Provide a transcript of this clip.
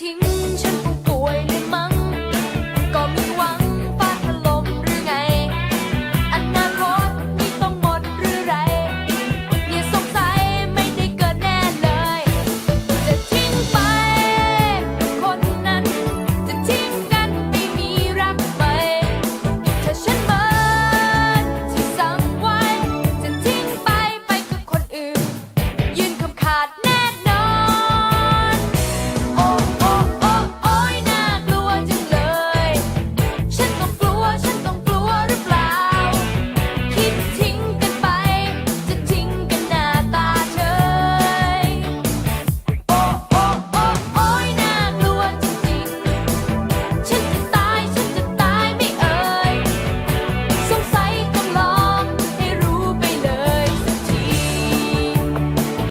ทิ้งฉันคงป่วยเลยมั้ง